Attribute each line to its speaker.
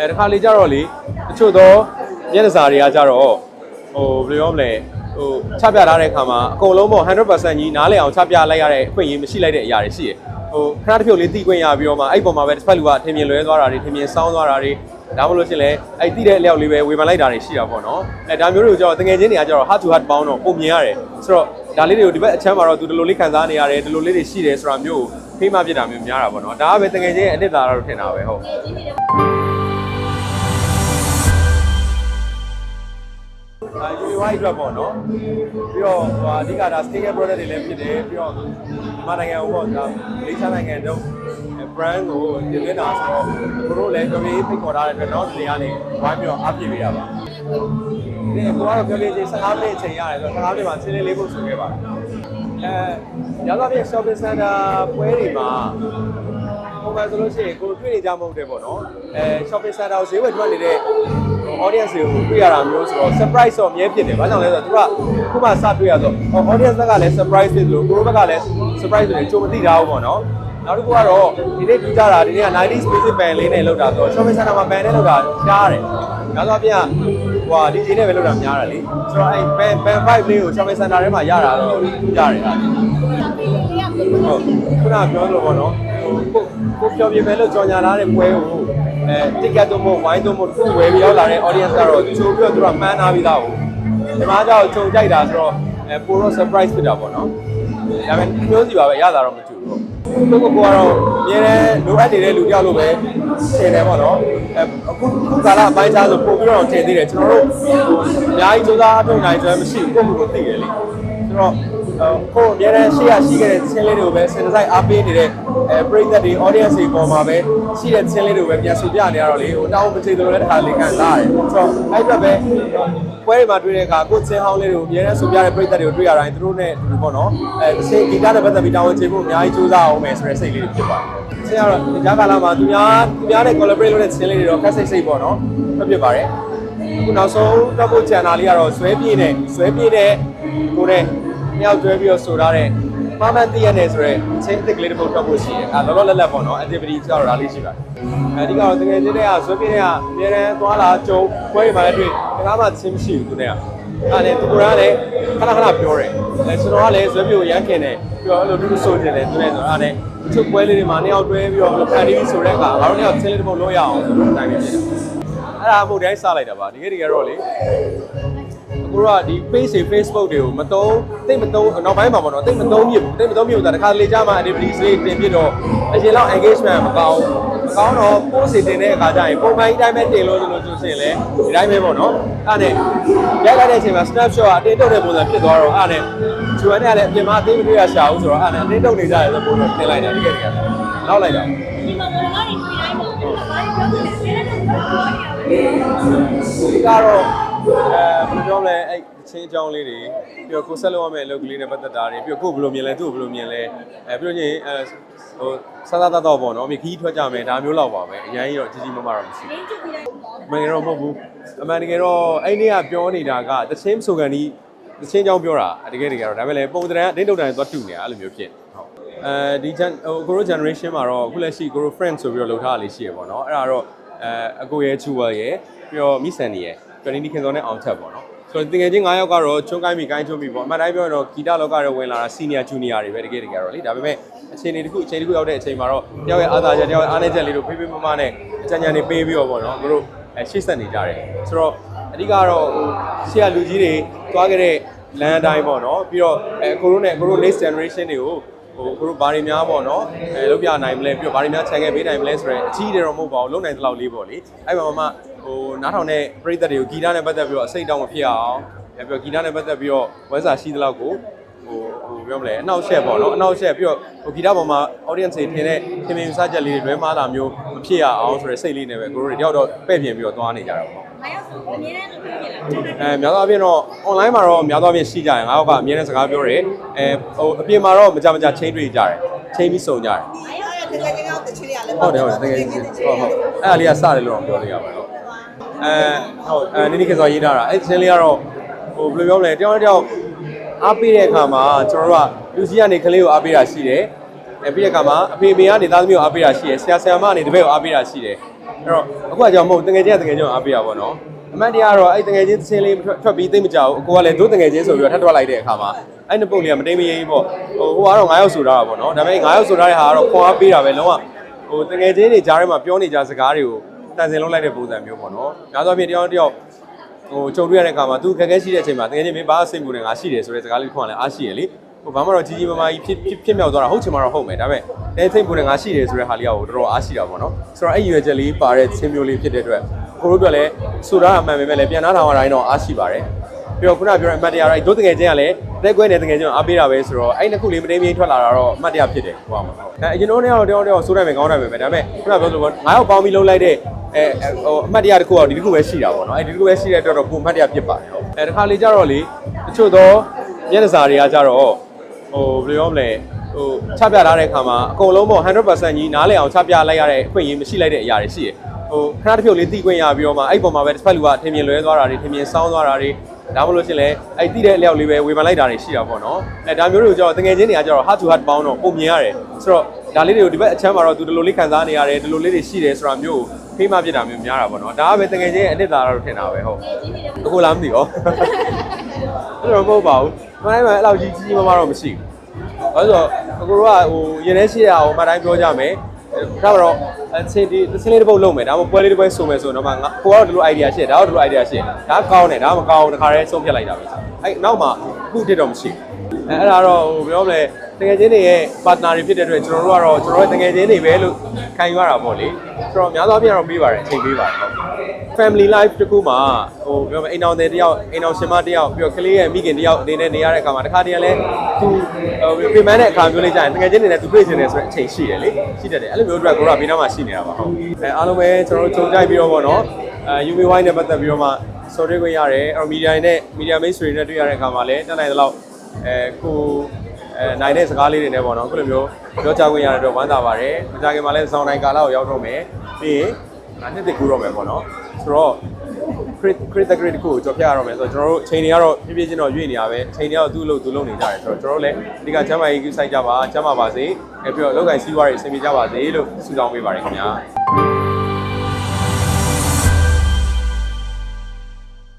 Speaker 1: အဲတစ်ခါလေကြတော့လေတချို့သောမျက်နှာစာတွေကကြတော့ဟိုဘယ်လိုပြောမလဲဟိုချပြထားတဲ့အခါမှာအကုန်လုံးပေါ့100%ကြီးနားလည်အောင်ချပြလိုက်ရတဲ့အခွင့်အရေးမရှိလိုက်တဲ့အရာတွေရှိတယ်ဟိုခဏတစ်ဖြုတ်လေးတီးခွင့်ရပြီးတော့မှအဲ့ပုံမှာပဲတစ်ဖက်လူကထင်မြင်လွဲသွားတာတွေထင်မြင်စောင်းသွားတာတွေဒါမှမဟုတ်လို့ရှရင်လဲအဲ့တီးတဲ့အလျောက်လေးပဲဝေဖန်လိုက်တာတွေရှိတာပေါ့နော်အဲဒါမျိုးတွေကိုကျတော့တကယ်ချင်းတွေကကျတော့ hard to hard ပေါင်းတော့ပုံမြင်ရတယ်ဆိုတော့ဒါလေးတွေကိုဒီဘက်အချမ်းမှာတော့သူဒီလိုလေးခံစားနေရတယ်ဒီလိုလေးတွေရှိတယ်ဆိုတာမျိုးကိုဖိမပြစ်တာမျိုးများတာပေါ့နော်ဒါကပဲတကယ်ချင်းအနှစ်သာရတော့ထင်တာပဲဟုတ် အာ UI အတွက်ပေါ့နော်ပြီးတော့ဟိုအဓိကဒါ sticker product တွေလည်းဖြစ်တယ်ပြီးတော့မြန်မာနိုင်ငံဟိုပေါ့ဒါလေးချနိုင်ငံတို့ brand ကိုတင်သွင်းတာဆိုတော့သူတို့လည်းတော်တော်ဖိတ်ခေါ်ထားတဲ့အတွက်တော့ဒီကနေဝိုင်းပြီးတော့အားပြည့်ပေးတာပါဒီကိုကတော့ပြောပြချင်း15မိနစ်အချိန်ရတယ်ဆိုတော့15မိနစ်မှာဆင်းလေးလေးဖို့ဆိုခဲ့ပါတယ်အဲရသော်ပြ shopping center ပွဲတွေမှာပုံမှန်ဆိုလို့ရှိရင်ကိုတွေ့နေကြမဟုတ်တယ်ပေါ့နော်အဲ shopping center ကိုဈေးဝယ်ထွက်နေတဲ့ audience တွေကိုတွေ့ရတာမျိုးဆိုတော့ surprise တော့အမြဲဖြစ်တယ်။ဘာကြောင့်လဲဆိုတော့သူကခုမှစတွေ့ရဆို audience ဘက်ကလည်း surprise ဖြစ်လို့ကိုရိုဘက်ကလည်း surprise ဆိုရင်ကြိုမသိတာဘူးပေါ့နော်။နောက်တစ်ခုကတော့ဒီနေ့ထူးခြားတာဒီနေ့က 90s music band လေးနဲ့လောက်တာဆိုတော့ shopping center မှာ band နဲ့လောက်တာကြားတယ်။ဒါဆိုအပြင်ကဟိုဟာ DJ နဲ့ပဲလောက်တာများတယ်လေ။ဆိုတော့အဲ့ band band vibe လေးကို shopping center ထဲမှာရတာတော့ထူးခြားတယ်အဲ့ဒါလေး။ဟုတ်ခုနကပြောလို့ပေါ့နော်ဟိုကိုကိုပြောပြမယ်လို့ကြော်ညာလာတဲ့ပွဲကို အဲ ticket တော့မဟုတ် wine တော့မဟုတ်သူ့ဝယ်ပြီးရောက်လာတဲ့ audience ကတော့ချိုးပြီးတော့သူကမှန်းထားပြီးသားကိုဒီမှာကြောက်ချုံကြိုက်တာဆိုတော့အဲပိုတော့ surprise ဖြစ်တာပေါ့နော်ဒါပေမဲ့မျိုးစီပါပဲရတာတော့မတူဘူးကိုကိုကိုကတော့အများနဲ့လိုအပ်နေတဲ့လူတယောက်လိုပဲထင်တယ်ပေါ့နော်အဲအခုခုကာလအပိုင်းခြားဆိုပို့ပြီးတော့ထင်သေးတယ်ကျွန်တော်တို့အများကြီးစူးစမ်းအထောက်နိုင်စွမ်းမရှိဘူးကိုကိုကိုသိတယ်လေဆိုတော့ ကိုအများနဲ့ရှေ့ရရှိခဲ့တဲ့သင်းလေးတွေကိုပဲစင်ဆိုင်အားပေးနေတဲ့အဲပရိသတ်တွေ audience တွေပေါ်မှာပဲရှိတဲ့သင်းလေးတွေကိုပဲပြန်ဆိုပြနေရတော့လေဟိုတောင်းမချိန်သလိုလည်းတစ်ခါလေးခံစားရတယ်ဆိုတော့အဲ့အတွက်ပဲပွဲတွေမှာတွေ့တဲ့အခါကိုသင်းဟောင်းလေးတွေကိုအများနဲ့ဆိုပြတဲ့ပရိသတ်တွေကိုတွေ့ရတိုင်းသူတို့နဲ့ဒီပေါ့နော်အဲသင်းဂီတနဲ့ပတ်သက်ပြီးတောင်းဝင်ချေဖို့အများကြီးစူးစမ်းအောင်မယ်ဆိုတဲ့စိတ်လေးတွေဖြစ်ပါတယ်ဆင်းကတော့ဒီကြားကာလမှာသူများသူများနဲ့ collaborate လုပ်တဲ့သင်းလေးတွေတော့ကတ်စိတ်စိတ်ပေါ့နော်ဖြစ်ဖြစ်ပါတယ်အခုနောက်ဆုံးတော့ဖို့ channel လေးကတော့ဇွဲပြေးနဲ့ဇွဲပြေးတဲ့ကိုတဲ့ မြောက်တွဲပြီးတော့ဆိုထားတဲ့မမန်တည့်ရနေဆိုတော့အချင်းအသစ်ကလေးတစ်ပုဒ်တော့ဖို့ရှိတယ်အဲလောလောလတ်လတ်ပေါ့နော် activity ကြောက်တာလေးရှိပါတယ်အဲဒီကတော့တကယ်ချင်းတဲ့ကဇွဲပြေးတဲ့ကအများတန်းသွားလာကြုံပွဲတွေမှာလည်းတွေ့တကားမှချင်းမရှိဘူးသူနဲ့ကအဲ့ဒါသူကလည်းခဏခဏပြောတယ်အဲကျွန်တော်ကလည်းဇွဲပြေးကိုရမ်းခင်တယ်ပြီးတော့အဲ့လိုတူတူဆိုနေတယ်သူနဲ့ဆိုတော့အဲ့ဒါနဲ့ချုပ်ပွဲလေးတွေမှာနှစ်ယောက်တွဲပြီးတော့ဖန်တီးပြီးဆိုတဲ့အခါငါတို့နှစ်ယောက်ချင်းလေးတစ်ပုဒ်လုံးရအောင်ဆိုတော့တိုင်းပြဖြစ်တယ်အဲ့ဒါမို့တိုင်းစလိုက်တာပါဒီကတကယ်တော့လေ အခုတော့ဒီ page တွေ Facebook တွေကိုမတုံးတိတ်မတုံးနောက်ပိုင်းမှာပေါ့နော်တိတ်မတုံးမြစ်ဘူးတိတ်မတုံးမြစ်ဘူးဒါတခါလေကြားမှာ activities လေးတင်ပြတော့အရင်လောက် engagement မကောင်းမကောင်းတော့ post တွေတင်တဲ့အခါကျရင်ပုံမှန်ကြီးတိုင်းပဲတင်လို့ဆိုလို့ဆိုရင်လေဒီတိုင်းပဲပေါ့နော်အဲ့နဲ့ရိုက်လိုက်တဲ့အချိန်မှာ snapshot အတင်းတုတ်တဲ့ပုံစံဖြစ်သွားတော့အဲ့နဲ့ဂျူအန်နဲ့လည်းအပြင်မှာအသေးမတွေ့ရရှာဘူးဆိုတော့အဲ့နဲ့အတင်းတုတ်နေကြတယ်ဆိုပုံစံတင်လိုက်တာတကယ်တကယ်နောက်လိုက်တာ
Speaker 2: ဒီမှာဘောလုံးတွေတွေ့တိုင်းပေါ့။ဘာလို့ပြောလဲ။ဒါနဲ့တော့ပြောနေရတယ်
Speaker 1: ဒီကတော့ အဲဘယ်လိုပြောမလဲအဲ့ချင်းအကြောင်းလေးတွေပြီးတော့ကိုဆက်လုပ်ရမယ့်အလုပ်ကလေးနဲ့ပတ်သက်တာတွေပြီးတော့ကိုဘယ်လိုမြင်လဲသူ့ကိုဘယ်လိုမြင်လဲအဲပြီးတော့ချင်းအဲဟိုစသသတော့ပေါ့နော်မြေခီးထွက်ကြမယ်ဒါမျိုးလောက်ပါပဲအရင်ကြီးတော့ကြီးကြီးမားမားတော့မရှိ။
Speaker 2: ရင်းချပြီးတိုင်းပေါ့
Speaker 1: ဘူးအမှန်ကတော့မဟုတ်ဘူးအမှန်တကယ်တော့အဲ့နေ့ကပြောနေတာကတချင်းဆိုကန်ဒီတချင်းအကြောင်းပြောတာတကယ်တကယ်တော့ဒါပေမဲ့လည်းပုံသဏ္ဍာန်အတင်းတုတ်တိုင်းသွားတူနေတာအဲ့လိုမျိုးဖြစ်ဟုတ်အဲဒီ gen ဟိုကိုရို generation မှာတော့အခုလက်ရှိကိုရို friend ဆိုပြီးတော့လှုပ်ထားတာလေးရှိရပေါ့နော်အဲ့ဒါတော့အဲအကိုရဲ့ချူဝယ်ရဲ့ပြီးတော့မိဆန်နေရဲ့ပြတင်းဒီခင်စောနဲ့အောင်ထက်ပေါ့နော် ဆိုတော့တင်ငယ်ချင်း9ယောက်ကတော့ချုံကိုင်းမိကိုင်းချုံမိပေါ့အမှန်တိုင်းပြောရင်တော့ဂီတလောကရောဝင်လာတာ senior junior တွေပဲတကယ်တကယ်တော့လေဒါပေမဲ့အချိန်လေးတစ်ခုအချိန်တစ်ခုရောက်တဲ့အချိန်မှာတော့တယောက်ရဲ့အားသာချက်တယောက်ရဲ့အားနည်းချက်လေးတို့ဖေးဖေးမမနဲ့အကြံဉာဏ်တွေပေးပြီးတော့ပေါ့နော်တို့အဲရှေ့ဆက်နေကြတယ်ဆိုတော့အဓိကတော့ဟိုရှေ့ကလူကြီးတွေသွားခဲ့တဲ့လမ်းအတိုင်းပေါ့နော်ပြီးတော့အဲကိုရိုနဲ့ကိုရို next generation တွေကိုဟိုကိုတို့ဘာတွေများပေါ့နော်အဲလုပ်ပြနိုင်မလဲပြီးတော့ဘာတွေများခြံခဲ့ပေးနိုင်မလဲဆိုတော့အကြီးတယ်တော့မဟုတ်ပါဘူးလုံနိုင်သလောက်လေးပေါ့လေအဲ့မှာမှ ဟိုနားထောင်တဲ့ပရိသတ်တွေကိုဂီတနဲ့ပတ်သက်ပြီးတော့အစိတ်တောင်းမဖြစ်အောင်အဲပြီးတော့ဂီတနဲ့ပတ်သက်ပြီးတော့ဝဲစာရှိသလောက်ကိုဟိုဟိုပြောမလဲအနောက်ရှက်ပေါ့နော်အနောက်ရှက်ပြီးတော့ဟိုဂီတပေါ်မှာ audience တွေထင်တဲ့ထင်မြင်စကြက်လေးတွေလွဲမှားတာမျိုးမဖြစ်ရအောင်ဆိုတဲ့စိတ်လေးနဲ့ပဲကိုတို့တွေတယောက်တော့ပဲ့ပြင်ပြီးတော့သွားနေကြတာပေါ့။
Speaker 2: ငါရောက်ဆိုအမြဲတမ်းတွေ့နေလား။
Speaker 1: အဲများသောအားဖြင့်တော့ online မှာတော့များသောအားဖြင့်ရှိကြတယ်ငါတို့ကအမြဲတမ်းစကားပြောတယ်အဲဟိုအပြင်မှာတော့မကြမကြချင်းတွေ့ကြတယ်ချင်းပြီးစုံကြတယ်
Speaker 2: ငါရောက်ဆို
Speaker 3: တကယ်ကြီးတော့တချီရလဲ
Speaker 1: ဟုတ်တယ်ဟုတ်တယ်တကယ်ကြီးဟုတ်ဟုတ်အဲ့ဒါလေးကစတယ်လို့တော့ပြောလို့ရပါတယ်ဟုတ် အဲဟုတ်အဲနိနိခေတ်စောရေးထားတာအဲ့ဒီချင်းလေးကတော့ဟိုဘယ်လိုပြောမလဲတယောက်တစ်ယောက်အားပေးတဲ့အခါမှာကျွန်တော်တို့ကလူကြီးကနေကလေးကိုအားပေးတာရှိတယ်အဲပြီးတဲ့အခါမှာအဖေအမေကနေသားသမီးကိုအားပေးတာရှိတယ်ဆရာဆရာမကနေတပည့်ကိုအားပေးတာရှိတယ်အဲ့တော့အခုကကြောင့်မဟုတ်တငယ်ချင်းကတငယ်ချင်းကိုအားပေးတာပေါ့နော်အမှန်တရားကတော့အဲ့တငယ်ချင်းသချင်းလေးထွက်ထွက်ပြီးသိမကြဘူးအကိုကလည်းတို့တငယ်ချင်းဆိုပြီးတော့ထပ်ထွက်လိုက်တဲ့အခါမှာအဲ့နှစ်ပုတ်လေးကမတိမ်မရေးဘူးပေါ့ဟိုဟိုကတော့9ယောက်ဆိုတာပေါ့နော်ဒါပေမဲ့9ယောက်ဆိုတာတဲ့ဟာကတော့ခွန်အားပေးတာပဲလုံးဝဟိုတငယ်ချင်းတွေကြားထဲမှာပြောနေကြစကားတွေကို တန်စင်လုံးလိုက်တဲ့ပုံစံမျိုးပေါ့နော်။များသောအားဖြင့်တယောက်တစ်ယောက်ဟိုကြုံတွေ့ရတဲ့အခါမှာသူခက်ခဲရှိတဲ့အချိန်မှာတကယ်ချင်းမင်းဘာစိတ်မှုနဲ့ငါရှိတယ်ဆိုတဲ့စကားလေးတစ်ခုကလည်းအားရှိရလေဟိုဘာမှတော့ကြီးကြီးမားမားကြီးဖြစ်ဖြစ်ဖြစ်မြောက်သွားတာဟုတ်ချင်မှာတော့ဟုတ်မယ်ဒါပေမဲ့အဲစိတ်မှုနဲ့ငါရှိတယ်ဆိုတဲ့ဟာလေးကတော်တော်အားရှိတာပေါ့နော်ဆိုတော့အဲ့ရွယ်ချက်လေးပါတဲ့ချင်းမျိုးလေးဖြစ်တဲ့အတွက်ကိုတို့ပြောလဲဆိုတာအမှန်ပဲပဲလေပြန်လာထောင်ရတိုင်းတော့အားရှိပါတယ် ပြီးတော့ခုနပြောတဲ့အမှတ်တရတော့ဒုတငယ်ချင်းကလည်းတက်ကွဲနေတငယ်ချင်းကိုအားပေးတာပဲဆိုတော့အဲ့နှစ်ခုလေးမတိမ်မင်းထွက်လာတာတော့အမှတ်တရဖြစ်တယ်ဟိုပါမှာအဲအရင်တော့တယောက်တယောက်တယောက်ဆိုးတယ်မယ်ကောင်းတယ်ပဲဒါပေမဲ့ခုနပြောလို့ပေါ့ငါးယောက်ပေါင်းပြီးလုံးလိုက်တဲ့အဲဟိုအမှတ်တရတစ်ခုကဒီတစ်ခုပဲရှိတာပေါ့နော်အဲဒီတစ်ခုပဲရှိတဲ့အတွက်တော့ပုံအမှတ်တရဖြစ်ပါတယ်ဟုတ်အဲတစ်ခါလေကြတော့လေတချို့သောမျက်နှာစာတွေကကြတော့ဟိုဘယ်လိုပြောမလဲဟိုချပြထားတဲ့အခါမှာအကုန်လုံးပေါ့100%ကြီးနားလည်အောင်ချပြလိုက်ရတဲ့အခွင့်အရေးမရှိလိုက်တဲ့အရာတွေရှိတယ်ဟိုခဏတစ်ဖြုတ်လေးတီးခွင့်ရပြီးတော့မှအဲ့ပုံမှာပဲတစ်ဖက်လူကထင်မြင်လွဲသွားတာတွေထင်မြင်စောင်းသွားတာတွေ ဒါမှမဟုတ်လို့ရှရင်လဲအဲ့တီးတဲ့အလျောက်လေးပဲဝေဖန်လိုက်တာတွေရှိတာပေါ့နော်အဲဒါမျိုးတွေကိုကျတော့တကယ်ချင်းတွေကကျတော့ hard to hard ပေါင်းတော့ပုံမြင်ရတယ်ဆိုတော့ဒါလေးတွေကိုဒီဘက်အချမ်းမှာတော့သူဒီလိုလေးခံစားနေရတယ်ဒီလိုလေးတွေရှိတယ်ဆိုတာမျိုးကိုဖိမပြစ်တာမျိုးများတာပေါ့နော်ဒါကပဲတကယ်ချင်းအနှစ်သာရတော့ထင်တာပဲဟုတ်
Speaker 2: ကြီးနေတယ်
Speaker 1: အခုလားမသိရောအဲ့တော့မဟုတ်ပါဘူး။မနိုင်မှအဲ့လောက်ကြီးကြီးကြီးမားမားတော့မရှိဘူး။ဘာလို့ဆိုတော့အကိုတို့ကဟိုရင်ထဲရှိရအောင်မတိုင်းပြောကြမယ်။ ဒါမှတော့အချင်းဒီသင်းလေးတစ်ပုတ်လုံးမယ်ဒါမှမဟုတ်ပွဲလေးတစ်ပွဲဆိုမယ်ဆိုတော့မှငါကိုကတော့ဒီလို idea ရှိတယ်ဒါကတော့ဒီလို idea ရှိတယ်ဒါကောင်းတယ်ဒါမကောင်းဘူးတခါတည်းဆုံးဖြတ်လိုက်တာပဲ။အဲ့နောက်မှအခုတစ်တော့မရှိဘူး။အဲအဲ့ဒါတော့ဟိုပြောမလဲတကယ်ချင်းတွေရဲ့ partner တွေဖြစ်တဲ့အတွက်ကျွန်တော်တို့ကတော့ကျွန်တော်တို့တကယ်ချင်းတွေပဲလို့ခံယူရတာပေါ့လေ။ဆိုတော့များသောအားဖြင့်တော့ပြီးပါတယ်အချိန်ပေးပါတယ်ဟုတ်။ family life တခုမှာဟိုပြောမယ်အိမ်တော်တဲ့တယောက်အိမ်တော်ရှင်မတယောက်ပြီးတော့ကလေးရဲ့မိခင်တယောက်အနေနဲ့နေရတဲ့အခါမှာတခါတည်းလဲသူဟိုပြင်ပန်းတဲ့အခါမျိုးလေးကြာရင်တကယ်ချင်းနေနဲ့သူတွေ့ချင်တယ်ဆိုတဲ့အချိန်ရှိတယ်လေရှိတတ်တယ်အဲ့လိုမျိုးအတွက်ကိုရဘေးနားမှာရှိနေတာပါဟုတ်အဲအားလုံးပဲကျွန်တော်တို့ကြုံကြိုက်ပြီးတော့ပေါ့နော်အဲ UMY နဲ့ပတ်သက်ပြီးတော့မှစော်တွေ့ခွင့်ရတယ်အဲ့တော့ media နဲ့ media mates တွေနဲ့တွေ့ရတဲ့အခါမှာလည်းတက်နိုင်တဲ့လောက်အဲကိုအဲနိုင်တဲ့စကားလေးတွေနဲ့ပေါ့နော်အခုလိုမျိုးပြောကြားခွင့်ရတဲ့အတွက်ဝမ်းသာပါတယ်မကြခင်မှာလည်းစောင်းတိုင်းကာလာကိုရောက်တော့မယ်ပြီးရင်ဒါနှစ်သိကူတော့မယ်ပေါ့နော် ဆိုတော့ crit crit the crit ကိုကြော်ပြရတော့မယ်ဆိုတော့ကျွန်တော်တို့အချိန်တွေကတော့ပြည့်ပြည့်ချင်းတော့ရွေ့နေရပဲအချိန်တွေကတော့သူ့လို့သူ့လို့နေကြတယ်ဆိုတော့ကျွန်တော်တို့လည်းအဓိကချမ်းမာရေးကူးဆိုင်ကြပါချမ်းမာပါစေအဲပြီးတော့လောက်ကင်စီးပွားရေးအဆင်ပြေကြပါစေလို့ဆုတောင်းပေးပါတယ်ခင်ဗျာ